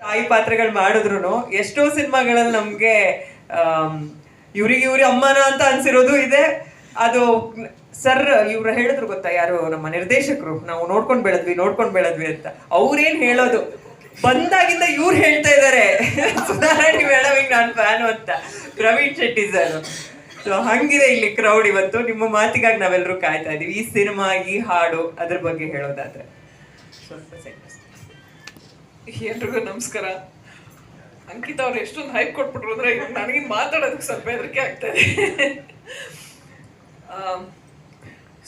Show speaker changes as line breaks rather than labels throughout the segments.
ತಾಯಿ ಪಾತ್ರಗಳು ಮಾಡಿದ್ರು ಎಷ್ಟೋ ಸಿನಿಮಾಗಳಲ್ಲಿ ನಮ್ಗೆ ಇವ್ರಿಗೆ ಇವ್ರಿ ಅಮ್ಮನ ಅಂತ ಅನ್ಸಿರೋದು ಇದೆ. ಅದು ಸರ್, ಇವ್ರು ಹೇಳಿದ್ರು ಗೊತ್ತಾ ಯಾರು? ನಮ್ಮ ನಿರ್ದೇಶಕರು. ನಾವು ನೋಡ್ಕೊಂಡ್ ಬೆಳೆದ್ವಿ ನೋಡ್ಕೊಂಡ್ ಬೆಳೆದ್ವಿ ಅಂತ. ಅವ್ರೇನ್ ಹೇಳೋದು? ಬಂದಾಗಿಂದ ಇವ್ರು ಹೇಳ್ತಾ ಇದಾರೆ. ಸುಧಾರಾಣಿ ಮೇಡಮ್ ನಾನು ಫ್ಯಾನು ಅಂತ. ಪ್ರವೀಣ್ ಶೆಟ್ಟಿ ಸರ್. ಸೊ ಹಂಗಿದೆ ಇಲ್ಲಿ ಕ್ರೌಡ್ ಇವತ್ತು. ನಿಮ್ಮ ಮಾತಿಗಾಗಿ ನಾವೆಲ್ಲರೂ ಕಾಯ್ತಾ ಇದೀವಿ. ಈ ಸಿನಿಮಾ, ಈ ಹಾಡು ಅದ್ರ ಬಗ್ಗೆ ಹೇಳೋದಾದ್ರೆ. ಸ್ವಲ್ಪ.
ಎಲ್ರಿಗೂ ನಮಸ್ಕಾರ. ಅಂಕಿತ ಅವ್ರು ಎಷ್ಟೊಂದು ಹೈಪ್ ಕೊಟ್ಬಿಟ್ರು ಅಂದ್ರೆ ಇವಾಗ ನನಗೆ ಮಾತಾಡೋದಕ್ಕೆ ಸ್ವಲ್ಪ ಹೆದರಿಕೆ ಆಗ್ತದೆ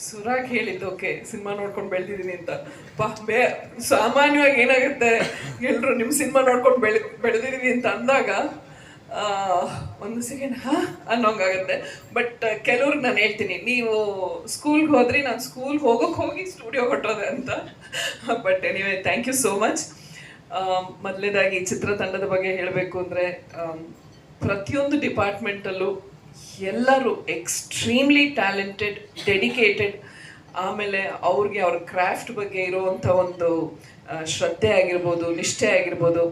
ಸುರಾಗ್ ಹೇಳಿದ್ದು, ಓಕೆ, ಸಿನಿಮಾ ನೋಡ್ಕೊಂಡು ಬೆಳೆದಿದ್ದೀನಿ ಅಂತ. ಪಾ, ಬೇ, ಸಾಮಾನ್ಯವಾಗಿ ಏನಾಗುತ್ತೆ ಎಲ್ಲರೂ ನಿಮ್ಮ ಸಿನಿಮಾ ನೋಡ್ಕೊಂಡು ಬೆಳೆ ಬೆಳೆದಿದ್ದೀನಿ ಅಂತ ಅಂದಾಗ ಒಂದು ಸೆಕೆಂಡ್ ಹಾ, ಅನ್ನೋಂಗಾಗುತ್ತೆ. ಬಟ್, ಕೆಲವ್ರಿಗೆ ನಾನು ಹೇಳ್ತೀನಿ, ನೀವು ಸ್ಕೂಲ್ಗೆ ಹೋದ್ರಿ, ನಾನು ಸ್ಕೂಲ್ಗೆ ಹೋಗೋಕೆ ಹೋಗಿ ಸ್ಟುಡಿಯೋ ಹೊಟ್ಟೋದೆ ಅಂತ. But anyway thank you so much ಮೊದಲೇದಾಗಿ ಚಿತ್ರತಂಡದ ಬಗ್ಗೆ ಹೇಳಬೇಕು ಅಂದರೆ ಪ್ರತಿಯೊಂದು ಡಿಪಾರ್ಟ್ಮೆಂಟಲ್ಲೂ ಎಲ್ಲರೂ ಎಕ್ಸ್ಟ್ರೀಮ್ಲಿ ಟ್ಯಾಲೆಂಟೆಡ್ ಡೆಡಿಕೇಟೆಡ್ ಆಮೇಲೆ ಅವ್ರಿಗೆ ಅವ್ರ ಕ್ರಾಫ್ಟ್ ಬಗ್ಗೆ ಇರುವಂಥ ಒಂದು ಶ್ರದ್ಧೆ ಆಗಿರ್ಬೋದು, ನಿಷ್ಠೆ ಆಗಿರ್ಬೋದು,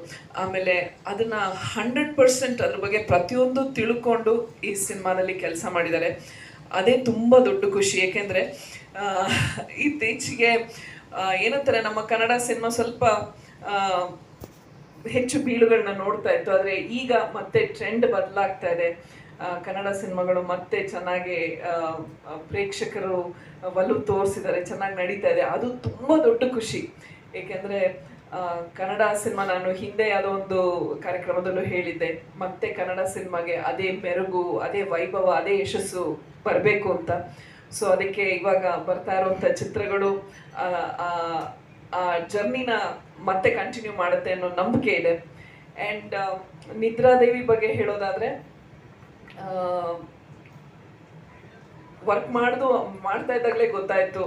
ಆಮೇಲೆ ಅದನ್ನ ಹಂಡ್ರೆಡ್ ಪರ್ಸೆಂಟ್ ಅದ್ರ ಬಗ್ಗೆ ಪ್ರತಿಯೊಂದು ತಿಳ್ಕೊಂಡು ಈ ಸಿನಿಮಾದಲ್ಲಿ ಕೆಲಸ ಮಾಡಿದ್ದಾರೆ. ಅದೇ ತುಂಬ ದೊಡ್ಡ ಖುಷಿ, ಏಕೆಂದರೆ ಇತ್ತೀಚೆಗೆ ಏನಂತಾರೆ, ನಮ್ಮ ಕನ್ನಡ ಸಿನಿಮಾ ಸ್ವಲ್ಪ ಹೆಚ್ಚು ಬೀಳುಗಳನ್ನ ನೋಡ್ತಾ ಇತ್ತು. ಆದರೆ ಈಗ ಮತ್ತೆ ಟ್ರೆಂಡ್ ಬದಲಾಗ್ತಾ ಇದೆ. ಕನ್ನಡ ಸಿನಿಮಾಗಳು ಮತ್ತೆ ಚೆನ್ನಾಗಿ ಪ್ರೇಕ್ಷಕರು ಒಲವು ತೋರಿಸಿದ್ದಾರೆ, ಚೆನ್ನಾಗಿ ನಡೀತಾ ಇದೆ. ಅದು ತುಂಬ ದೊಡ್ಡ ಖುಷಿ. ಏಕೆಂದರೆ ಕನ್ನಡ ಸಿನಿಮಾ ನಾನು ಹಿಂದೆ ಯಾವುದೋ ಒಂದು ಕಾರ್ಯಕ್ರಮದಲ್ಲೂ ಹೇಳಿದ್ದೆ. ಮತ್ತೆ ಕನ್ನಡ ಸಿನಿಮಾಗೆ ಅದೇ ಮೆರುಗು, ಅದೇ ವೈಭವ, ಅದೇ ಯಶಸ್ಸು ಬರಬೇಕು ಅಂತ. ಸೊ ಅದಕ್ಕೆ ಇವಾಗ ಬರ್ತಾ ಇರುವಂಥ ಚಿತ್ರಗಳು ಜರ್ನಿನ ಮತ್ತೆ ಕಂಟಿನ್ಯೂ ಮಾಡುತ್ತೆ ಅನ್ನೋ ನಂಬಿಕೆ ಇದೆ. ಆ್ಯಂಡ್ ನಿದ್ರಾದೇವಿ ಬಗ್ಗೆ ಹೇಳೋದಾದ್ರೆ ವರ್ಕ್ ಮಾಡ್ದು, ಮಾಡ್ತಾ ಇದ್ದಾಗಲೇ ಗೊತ್ತಾಯ್ತು